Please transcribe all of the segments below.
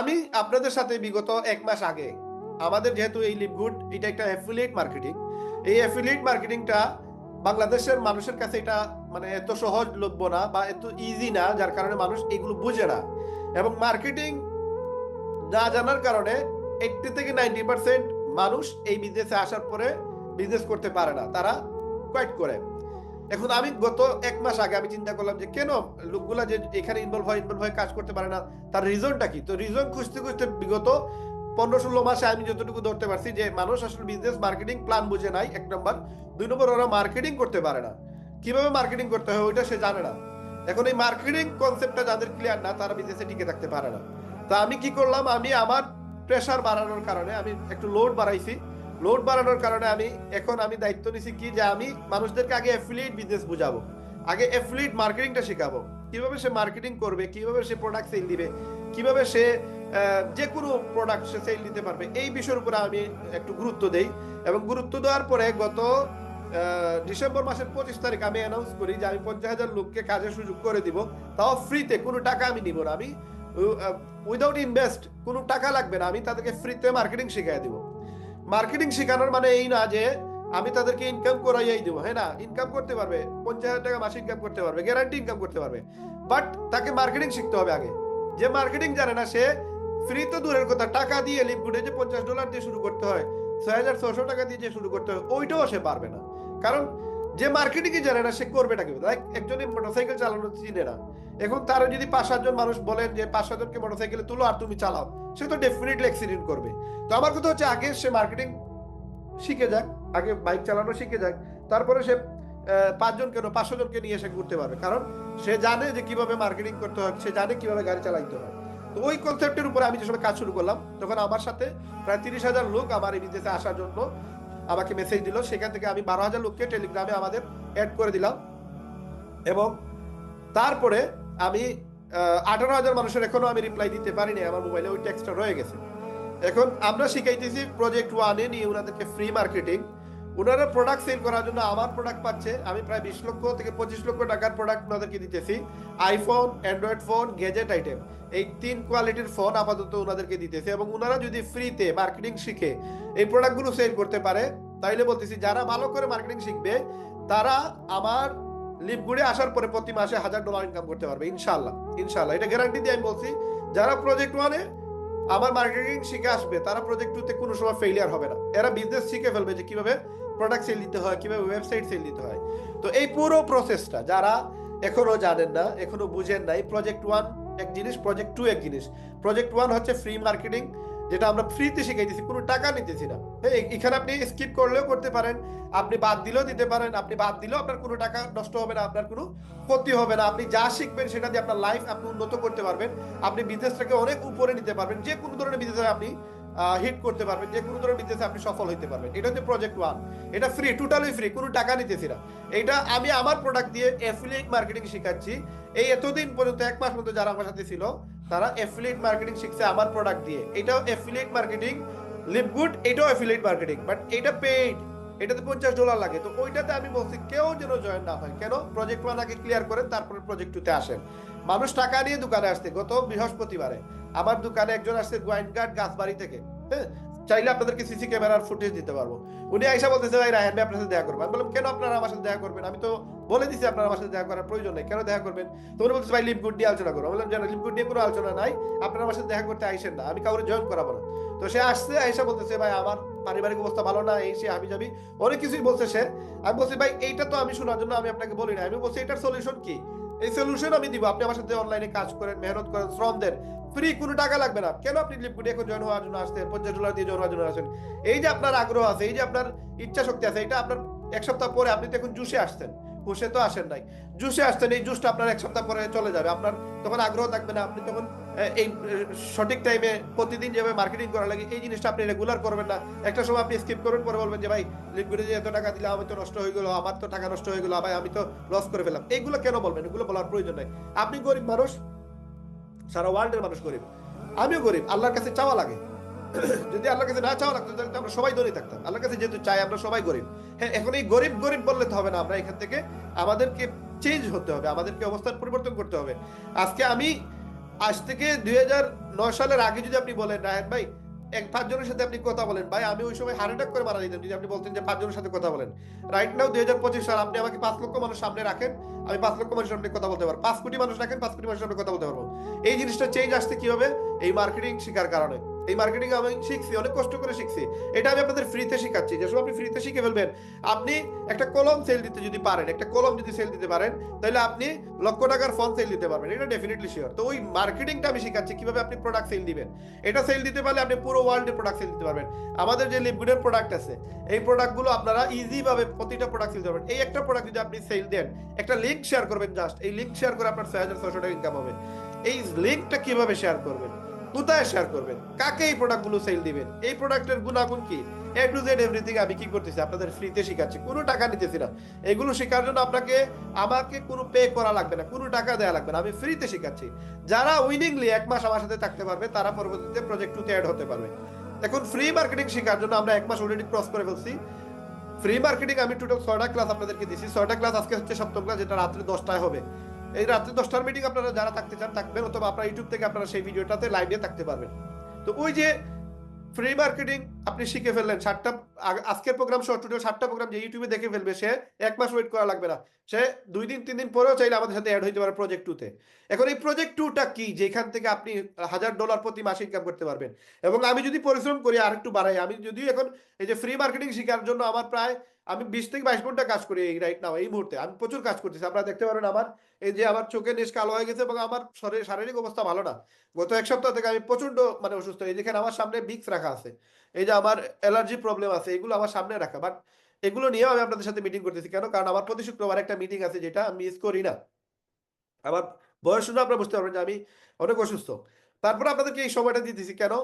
আমি আপনাদের সাথে বিগত এক মাস আগে, আমাদের যেহেতু এই লিপগুড এটা একটা অ্যাফিলিয়েট মার্কেটিং এই অ্যাফিলিয়েট মার্কেটিংটা বাংলাদেশের মানুষের কাছে এটা মানে এত সহজলভ্য না বা এত ইজি না, যার কারণে মানুষ এগুলো বুঝে না। এবং মার্কেটিং না জানার কারণে এইটটি থেকে নাইনটি পার্সেন্ট মানুষ এই বিজনেসে আসার পরে বিজনেস করতে পারে না। তারা কোয়াইট করে। এখন আমি গত এক মাস আগে আমি চিন্তা করলাম যে কেন লোকগুলা যে এখানে ইনভলভ হয় ইনভলভ হয়ে, কাজ করতে পারে না, তার রিজনটা কি? তো রিজন খুঁজতে খুঁজতে বিগত পনেরো ষোলো মাসে আমি যতটুকু ধরতে পারছি যে মানুষ আসলে বিজনেস মার্কেটিং প্ল্যান বুঝে নাই, এক নম্বর। দুই নম্বর, ওরা মার্কেটিং করতে পারে না। কীভাবে মার্কেটিং করতে হয় ওইটা সে জানে না। এখন এই মার্কেটিং কনসেপ্টটা যাদের ক্লিয়ার না, তারা বিজনেসে টিকে থাকতে পারে না। তা আমি কি করলাম, আমি আমার প্রেশার বাড়ানোর কারণে আমি একটু লোড বাড়াইছি। লোড বাড়ানোর কারণে আমি এখন আমি দায়িত্ব নিছি কি যে আমি মানুষদেরকে আগে অ্যাফিলিয়েট বিজনেস বুঝাবো। আগে অ্যাফিলিয়েট মার্কেটিংটা শেখাবো। কীভাবে সে মার্কেটিং করবে, কীভাবে সে প্রোডাক্ট সেল দিবে, কীভাবে সে যে কোনো প্রোডাক্ট সে সেল দিতে পারবে, এই বিষয়ের উপরে আমি একটু গুরুত্ব দেই এবং গুরুত্ব দেওয়ার পরে গত ডিসেম্বর মাসের পঁচিশ তারিখ আমি অ্যানাউন্স করি যে আমি পঞ্চাশ হাজার লোককে কাজের সুযোগ করে দিব। তাও ফ্রিতে কোনো টাকা আমি নিব না। আমি উইদাউট ইনভেস্ট কোনো টাকা লাগবে না। আমি তাদেরকে ফ্রিতে মার্কেটিং শিখিয়ে দিব। মার্কেটিং শেখানোর মানে এই না যে আমি তাদেরকে ইনকাম করাইয়াই দেবো হ্যাঁ না? ইনকাম করতে পারবে, পঞ্চাশ হাজার টাকা মাসে ইনকাম করতে পারবে গ্যারান্টি ইনকাম করতে পারবে। বাট তাকে মার্কেটিং শিখতে হবে আগে। যে মার্কেটিং জানে না সে ফ্রি তো দূরের কথা, টাকা দিয়ে লিপগুডে যে পঞ্চাশ ডলার দিয়ে শুরু করতে হয়, ছয় হাজার ছশো টাকা দিয়ে যে শুরু করতে হয়, ওইটাও সে পারবে না। কারণ যে মার্কেটিংই জানে না, সে করবে টাকা লাইক একজনই মোটরসাইকেল চালানো চিনে না। এখন তারা যদি পাঁচ সাতজন মানুষ বলেন যে পাঁচ সাতজনকে মোটরসাইকেলে তুলো আর তুমি চালাও, সে তো ডেফিনেটলি অ্যাক্সিডেন্ট করবে। তো আমার কথা হচ্ছে, আগে সে মার্কেটিং শিখে যাক, আগে বাইক চালানো শিখে যাক, তারপরে সে পাঁচজন কেন পাঁচশো জনকে নিয়ে এসে ঘুরতে পারবে। কারণ সে জানে যে কীভাবে মার্কেটিং করতে হয়, সে জানে কীভাবে গাড়ি চালাইতে হয়। তো ওই কনসেপ্টের উপরে আমি যে সময় কাজ শুরু করলাম, তখন আমার সাথে প্রায় তিরিশ হাজার লোক আমার এই বিদেশে আসার জন্য আমাকে মেসেজ দিল, সেখান থেকে আমি বারো হাজার লোককে টেলিগ্রামে আমাদের অ্যাড করে দিলাম। এবং তারপরে আমি আঠারো হাজার মানুষের এখনও আমি রিপ্লাই দিতে পারিনি, আমার মোবাইলে ওই টেক্সটটা রয়ে গেছে। এখন আমরা শিখাইতেছি প্রজেক্ট ওয়ানে নিয়ে ওনাদেরকে ফ্রি মার্কেটিং ওনারা প্রোডাক্ট সেল করার জন্য আমার প্রোডাক্ট পাচ্ছে। আমি প্রায় বিশ লক্ষ থেকে পঁচিশ লক্ষ টাকার প্রোডাক্ট ওনাদেরকে দিতেছি। IPhone android phone gadget item এই তিন কোয়ালিটির ফোন আপাতত ওনাদেরকে দিতেছে এবং ওনারা যদি ফ্রিতে মার্কেটিং শিখে এই প্রোডাক্টগুলো সেল করতে পারে, তাইলে বলতেছি যারা ভালো করে মার্কেটিং শিখবে, তারা আমার লিপগুড়ে আসার পরে প্রতি মাসে হাজার ডলার ইনকাম করতে পারবে ইনশাল্লাহ ইনশাল্লাহ এটা গ্যারান্টি দিয়ে আমি বলছি, যারা প্রজেক্ট ওয়ানে আমার মার্কেটিং শিখে আসবে, তারা প্রজেক্ট টুতে কোনো সময় ফেলিয়ার হবে না। এরা বিজনেস শিখে ফেলবে যে কীভাবে প্রোডাক্ট সেল দিতে হয় কীভাবে ওয়েবসাইট সেল দিতে হয়। তো এই পুরো প্রসেসটা যারা এখনও জানেন না, এখনও বুঝেন নাই প্রজেক্ট ওয়ান এক জিনিস প্রজেক্ট টু এক জিনিস। প্রজেক্ট ওয়ান হচ্ছে ফ্রি মার্কেটিং যেটা আমরা ফ্রিতে শিখাইতেছি, কোনো টাকা নিতেছি না। এখানে আপনি স্কিপ করলেও করতে পারেন, আপনি বাদ দিলেও দিতে পারেন, আপনি বাদ দিলেও আপনার কোনো টাকা নষ্ট হবে না, আপনার কোনো ক্ষতি হবে না। আপনি যা শিখবেন সেটা দিয়ে আপনার লাইফ আপনি উন্নত করতে পারবেন। আপনি বিজনেসটাকে অনেক উপরে নিতে পারবেন, যে কোনো ধরনের বিজনেসে আপনি হিট করতে পারবেন, যে কোনো ধরনের বিজনেসে আপনি সফল হতে পারবেন। এটা হচ্ছে প্রজেক্ট ওয়ান এটা ফ্রি টোটালি ফ্রি কোনো টাকা নিতেছি না। এটা আমি আমার প্রোডাক্ট দিয়ে অ্যাফিলিয়েট মার্কেটিং শেখাচ্ছি। এই এতদিন পর্যন্ত, এক মাস মতো যারা আমার সাথে ছিল, তারা অ্যাফিলিয়েট মার্কেটিং শিখছে আমার প্রোডাক্ট দিয়ে। এটাও অ্যাফিলিয়েট মার্কেটিং লিভ গুড এটাও অ্যাফিলিয়েট মার্কেটিং বাট এটা পেইড এটাতে পঞ্চাশ ডলার লাগে। তো ওইটাতে আমি বলছি, কেউ যেন জয়েন না হয়। কেন? প্রজেক্ট ওয়ান আগে ক্লিয়ার করেন, তারপরে প্রজেক্ট টুতে আসেন। মানুষ টাকা নিয়ে দোকানে আসতে গত বৃহস্পতিবারে। আমার দোকানে একজন আসছে গোয়াইনঘাট গাছবাড়ি থেকে। হ্যাঁ চাইলে আপনাদেরকে সিসি ক্যামেরার ফুটেজ দিতে পারব। উনি আইসা বলতেছে, ভাই রায়হান ভাই, আপনার সাথে দেখা করবেন আমি বললাম, কেন আপনারা আমার সাথে দেখা করবেন? আমি তো বলে দিছি, আপনারা আমার সাথে দেখা করার প্রয়োজন নেই। কেন দেখা করবেন? তো বলতেছে, ভাই লিপ গুড নিয়ে আলোচনা আমি বললাম, জানা লিপ গুড নিয়ে কোনো আলোচনা নাই। আপনারা আমার সাথে দেখা করতে আইসেন না। আমি কাউরে জয়েন করাবো না। তো সে আসছে, আইসা বলতেছে, ভাই, আমার পারিবারিক অবস্থা ভালো না, এই সে আমি যাবি অনেক কিছুই বলছে সে। আমি বলছি, ভাই, এইটা তো আমি শোনার জন্য আমি আপনাকে বলি না আমি বলছি, এটার সলিউশন কি? এই সলিউশন আমি দিব। আপনি আমার সাথে অনলাইনে কাজ করেন, মেহনত করেন, শ্রম দেন। ফ্রি কোনো টাকা লাগবে না। কেন আপনি লিপগুড এখন জয়েন হওয়ার জন্য আসছেন? পঞ্চাশ ডলার দিয়ে জয়েন হওয়ার জন্য আসেন এই যে আপনার আগ্রহ আছে, এই যে আপনার ইচ্ছা শক্তি আছে, এটা আপনার এক সপ্তাহ পরে আপনি তো এখন জুসে আসতেন হুসে তো আসেন নাই। জুসে আসতেন এই জুসটা আপনার এক সপ্তাহ পরে চলে যাবে। আপনার তখন আগ্রহ থাকবে না। আপনি তখন এই সঠিক টাইমে প্রতিদিন যেভাবে মার্কেটিং করা লাগে, এই জিনিসটা আপনি রেগুলার করবেন না। একটা সময় আপনি স্কিপ করবেন পরে বলবেন যে, ভাই লিপগুডি যে এত টাকা দিলে আমি তো নষ্ট হয়ে গেলো, আমার তো টাকা নষ্ট হয়ে গেলো, ভাই, আমি তো লস করে ফেলাম এইগুলো কেন বলবেন? এগুলো বলার প্রয়োজন নাই। আপনি গরিব মানুষ, সারা ওয়ার্ল্ডের মানুষ গরিব। আমিও গরিব, আল্লাহর কাছে চাওয়া লাগে। যদি আল্লাহর কাছে না চাওয়া লাগতো, তাহলে আমরা সবাই ধনী থাকতাম। আল্লাহর কাছে যেহেতু চাই, আমরা সবাই গরিব। হ্যাঁ এখন এই গরিব গরিব বললে তো হবে না, আমরা এখান থেকে আমাদেরকে চেঞ্জ হতে হবে, আমাদেরকে অবস্থার পরিবর্তন করতে হবে। আজকে আমি আজ থেকে দুই সালের আগে যদি আপনি বলেন রায়ন ভাই, এক পাঁচ জনের সাথে আপনি কথা বলেন। ভাই, আমি ওই সময় হার্ট অ্যাটাক করে মারা যেতাম, যদি আপনি বলতেন যে পাঁচজনের সাথে কথা বলেন। রাইট নাও দুই হাজার পঁচিশ সাল, আপনি আমাকে পাঁচ লক্ষ মানুষ সামনে রাখেন, আমি পাঁচ লক্ষ মানুষের সামনে কথা বলতে পারব। পাঁচ কোটি মানুষ রাখেন, পাঁচ কোটি মানুষের সামনে কথা বলতে পারব। এই জিনিসটা চেঞ্জ আসতে কি হবে এই মার্কেটিং শিকার কারণে। এই মার্কেটিং আমি শিখছি, অনেক কষ্ট করে শিখছি। এটা আমি আপনাদের ফ্রিতে শেখাচ্ছি, যে সময় আপনি ফ্রিতে শিখে ফেলবেন। আপনি একটা কলম সেল দিতে যদি পারেন, একটা কলম যদি সেল দিতে পারেন, তাহলে আপনি লক্ষ টাকার ফোন সেল দিতে পারবেন, এটা ডেফিনেটলি শিওর তো ওই মার্কেটিংটা আমি শেখাচ্ছি, কীভাবে আপনি প্রোডাক্ট সেল দিবেন। এটা সেল দিতে পারলে আপনি পুরো ওয়ার্ল্ডে প্রোডাক্ট সেল দিতে পারবেন। আমাদের যে লিপগুডের প্রোডাক্ট আছে, এই প্রোডাক্টগুলো আপনারা ইজিভাবে প্রতিটা প্রোডাক্ট সেল দিতে পারবেন। এই একটা প্রোডাক্ট যদি আপনি সেল দেন, একটা লিংক শেয়ার করবেন জাস্ট এই লিংক শেয়ার করে আপনার ছয় হাজার ছয়শো টাকা ইনকাম হবে। এই লিংকটা কীভাবে শেয়ার করবেন? কোথায় শেয়ার করবেন? কাকে এই প্রোডাক্টগুলো সেল দিবেন? এই প্রোডাক্টের গুণাগুণ কি? এ টু জেড এভরিথিং আমি কি করতেছি? আপনাদের ফ্রিতে শেখাচ্ছি। কোনো টাকা নিতেছি না। এগুলো শেখার জন্য আপনাকে, আমাকে কোনো পে করা লাগবে না। কোনো টাকা দেওয়া লাগবে না। আমি ফ্রিতে শেখাচ্ছি। যারা উইনিংলি এক মাস আমার সাথে থাকতে পারবে, তারা পরবর্তীতে প্রজেক্ট টুতে অ্যাড হতে পারবে। এখন ফ্রি মার্কেটিং শেখার জন্য আমরা এক মাস অলরেডি ক্রস করে ফেলছি। ফ্রি মার্কেটিং আমি টোটাল ছয়টা ক্লাস আপনাদেরকে দিচ্ছি ছয়টা ক্লাস আজকে হচ্ছে সপ্তম ক্লাস যেটা রাত্রে দশটায় হবে। এই রাত্রে দশটার মিটিং আপনারা যারা থাকতে চান, থাকবেন, অথবা আপনার ইউটিউব থেকে আপনারা সেই ভিডিওটাতে লাইভে থাকতে পারবেন। তো ওই যে ফ্রি মার্কেটিং আপনি শিখে ফেললেন, সাতটা আজকের প্রোগ্রাম সহ টোটাল সাতটা প্রোগ্রাম যে ইউটিউবে দেখে ফেলবে, সে এক মাস ওয়েট করা লাগবে না। সে দুই দিন, তিন দিন পরেও চাইলে আমাদের সাথে অ্যাড হইতে পারে প্রজেক্ট টুতে এখন এই প্রজেক্ট টুটা কি? যেখান থেকে আপনি হাজার ডলার প্রতি মাসে ইনকাম করতে পারবেন। এবং আমি যদি পরিশ্রম করি আর একটু বাড়াই, আমি যদি এখন এই যে ফ্রি মার্কেটিং শেখার জন্য আমার প্রায় আমি বিশ থেকে বাইশ ঘণ্টা কাজ করি এই রাইট নাও এই মুহূর্তে। আমি প্রচুর কাজ করতেছি। আপনারা দেখতে পারেন আমার, এই যে আমার চোখে নেশ কালো হয়ে গেছে এবং আমার শরীর, শারীরিক অবস্থা ভালো না। গত এক সপ্তাহ থেকে আমি প্রচণ্ড মানে অসুস্থ। এই যেখানে আমার সামনে বিক্স রাখা আছে, এই যে আমার অ্যালার্জি প্রবলেম আছে, এগুলো আমার সামনে রাখা। বাট এগুলো নিয়েও আমি আপনাদের সাথে মিটিং করতেছি। কেন? কারণ আমার প্রতি শুক্রবার একটা মিটিং আছে যেটা আমি মিস করি না। আমার বয়স শুনে আপনারা বুঝতে পারবেন যে আমি অনেক অসুস্থ। তারপরে আপনাদেরকে এই সময়টা দিতেছি। কেন?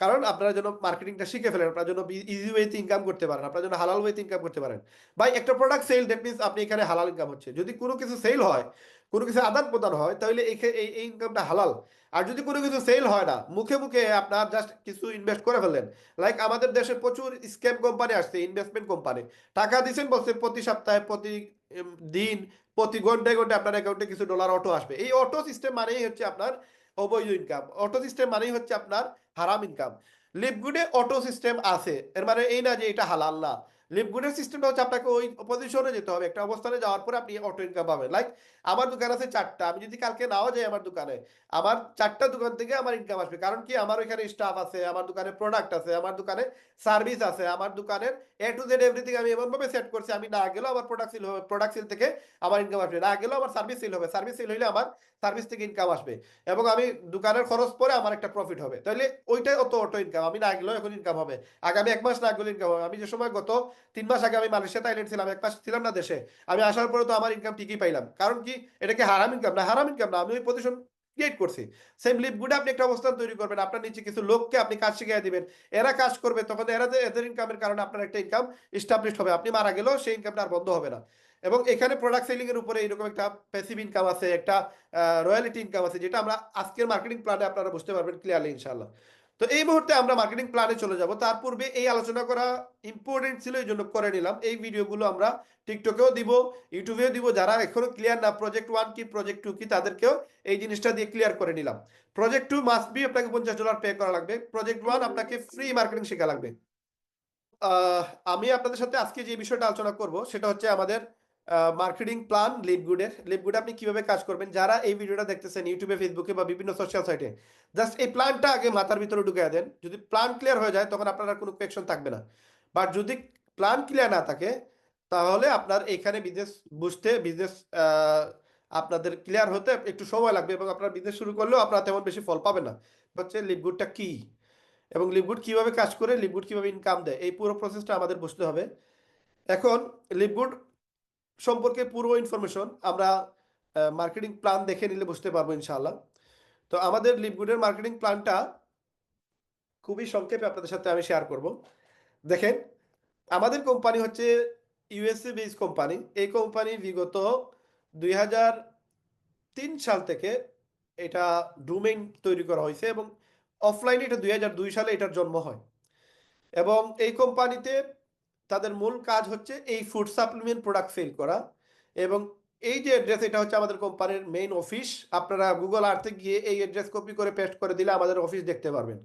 কারণ আপনারা যেন মার্কেটিংটা শিখে ফেলেন, আপনার জন্য ইজি ওয়েতে ইনকাম করতে পারেন, আপনার জন্য হালাল ওয়েতে ইনকাম করতে পারেন। ভাই, একটা প্রোডাক্ট সেল দ্যাট মিনস আপনি এখানে হালাল ইনকাম হচ্ছে। যদি কোনো কিছু সেল হয়, কোনো কিছু আদান প্রদান হয়, তাহলে এই ইনকামটা হালাল। আর যদি কোনো কিছু সেল হয় না, মুখে মুখে আপনার জাস্ট কিছু ইনভেস্ট করে ফেললেন। লাইক আমাদের দেশে প্রচুর স্ক্যাম কোম্পানি আসছে ইনভেস্টমেন্ট কোম্পানি টাকা দিচ্ছেন বলছে, প্রতি সপ্তাহে, প্রতি দিন, প্রতি ঘন্টায় ঘন্টায় আপনার অ্যাকাউন্টে কিছু ডলার অটো আসবে। এই অটো সিস্টেম মানেই হচ্ছে আপনার অবৈধ ইনকাম অটো সিস্টেম মানেই হচ্ছে আপনার হারাম ইনকাম লিপগুডে অটো সিস্টেম আছে। এর মানে এই না যে এটা হালাল না। লিপগুডের সিস্টেমটা হচ্ছে আপনাকে ওই পজিশনে যেতে হবে। একটা অবস্থানে যাওয়ার পরে আপনি অটো ইনকাম পাবেন। লাইক আমার দোকান আছে চারটা। আমি যদি কালকে নাও যাই আমার দোকানে, আমার চারটা দোকান থেকে আমার ইনকাম আসবে। কারণ কি? আমার ওইখানে স্টাফ আছে, আমার দোকানে প্রোডাক্ট আছে, আমার দোকানে সার্ভিস আছে, আমার দোকানের এ টু জেড এভরিথিং আমি এমনভাবে সেট করছি, আমি না গেলেও আমার প্রোডাক্ট সেল হবে প্রোডাক্ট সেল থেকে আমার ইনকাম আসবে। না গেলেও আমার সার্ভিস সেল হবে সার্ভিস সেল হইলে আমার সার্ভিস থেকে ইনকাম আসবে। এবং আমি দোকানের খরচ পরে আমার একটা প্রফিট হবে। তাহলে ওইটাই অত অটো ইনকাম আমি না গেলেও এখন ইনকাম হবে। আগামী এক মাস না গেলে ইনকাম হবে। আমি যে সময় গত তিন মাস আগে আমি মালয়েশিয়া থাইল্যান্ড ছিলাম, এক মাস ছিলাম না দেশে, আমি আসার পরে তো আমার ইনকাম ঠিকই পাইলাম। কারণ কি? এটাকে হারাম ইনকাম না, হারাম ইনকাম না। আমি ওই পজিশন ক্রিয়েট করছি। সেম লিপগুডে আপনি একটা অবস্থান তৈরি করবেন। আপনার নিচে কিছু লোককে আপনি কাজ শিখিয়ে দিবেন। এরা কাজ করবে, তখন এরা এদের ইনকামের কারণে আপনার একটা ইনকাম স্টাবলিশ হবে। আপনি মারা গেলেও সেই ইনকামটা আর বন্ধ হবে না। এবং এখানে প্রোডাক্ট সেলিং এর উপরে এরকম একটা প্যাসিভ ইনকাম আছে, একটা রয়্যালিটি ইনকাম আছে, যেটা আমরা আজকের মার্কেটিং প্ল্যানে আপনারা বুঝতে পারবেন ক্লিয়ারলি ইনশাআল্লাহ। তো এই মুহূর্তে আমরা মার্কেটিং প্ল্যানে চলে যাব। তার পূর্বে এই আলোচনা করা ইম্পর্টেন্ট ছিল, এই জন্য করে নিলাম। এই ভিডিওগুলো আমরা টিকটকেও দিব ইউটিউবেও দিব। যারা এখনও ক্লিয়ার না প্রজেক্ট ওয়ান কি প্রজেক্ট টু কি, তাদেরকেও এই জিনিসটা দিয়ে ক্লিয়ার করে নিলাম। প্রজেক্ট টু মাস্ট বি আপনাকে পঞ্চাশ ডলার পে করা লাগবে। প্রজেক্ট ওয়ান আপনাকে ফ্রি মার্কেটিং শেখা লাগবে। আমি আপনাদের সাথে আজকে যে বিষয়টা আলোচনা করব, সেটা হচ্ছে আমাদের মার্কেটিং প্ল্যান লিপগুডের লিপগুডে আপনি কীভাবে কাজ করবেন? যারা এই ভিডিওটা দেখতেছেন ইউটিউবে ফেসবুকে বা বিভিন্ন সোশ্যাল সাইটে জাস্ট এই প্ল্যানটা আগে মাথার ভিতরে ঢুকিয়ে দেন। যদি প্ল্যান ক্লিয়ার হয়ে যায়, তখন আপনার কোনো কোয়েকশন থাকবে না। বাট যদি প্ল্যান ক্লিয়ার না থাকে, তাহলে আপনার এখানে বিজনেস বুঝতে বিজনেস আপনাদের ক্লিয়ার হতে একটু সময় লাগবে এবং আপনার বিজনেস শুরু করলেও আপনারা তেমন বেশি ফল পাবেন না। হচ্ছে লিপগুডটা কি? এবং লিপগুড কীভাবে কাজ করে লিপগুড কীভাবে ইনকাম দেয়? এই পুরো প্রসেসটা আমাদের বুঝতে হবে। এখন লিপগুড সম্পর্কে পুরো ইনফরমেশন আমরা মার্কেটিং প্ল্যান দেখে নিলে বুঝতে পারব ইনশাআল্লাহ। তো আমাদের লিপগুডের মার্কেটিং প্ল্যানটা খুবই সংক্ষেপে আপনাদের সাথে আমি শেয়ার করব। দেখেন, আমাদের কোম্পানি হচ্ছে ইউএসএ বেস কোম্পানি এই কোম্পানি বিগত দুই হাজার তিন সাল থেকে এটা ডোমেইন তৈরি করা হয়েছে এবং অফলাইনে এটা দুই হাজার দুই সালে এটার জন্ম হয়। এবং এই কোম্পানিতে তাদের মূল কাজ হচ্ছে এই ফুড সাপ্লিমেন্ট প্রোডাক্ট সেল করা এবং এই যে অ্যাড্রেস এটা হচ্ছে আমাদের কোম্পানির মেইন অফিস আপনারা গুগল আর্থে গিয়ে এই অ্যাড্রেস কপি করে পেস্ট করে দিলে আমাদের অফিস দেখতে পারবেন।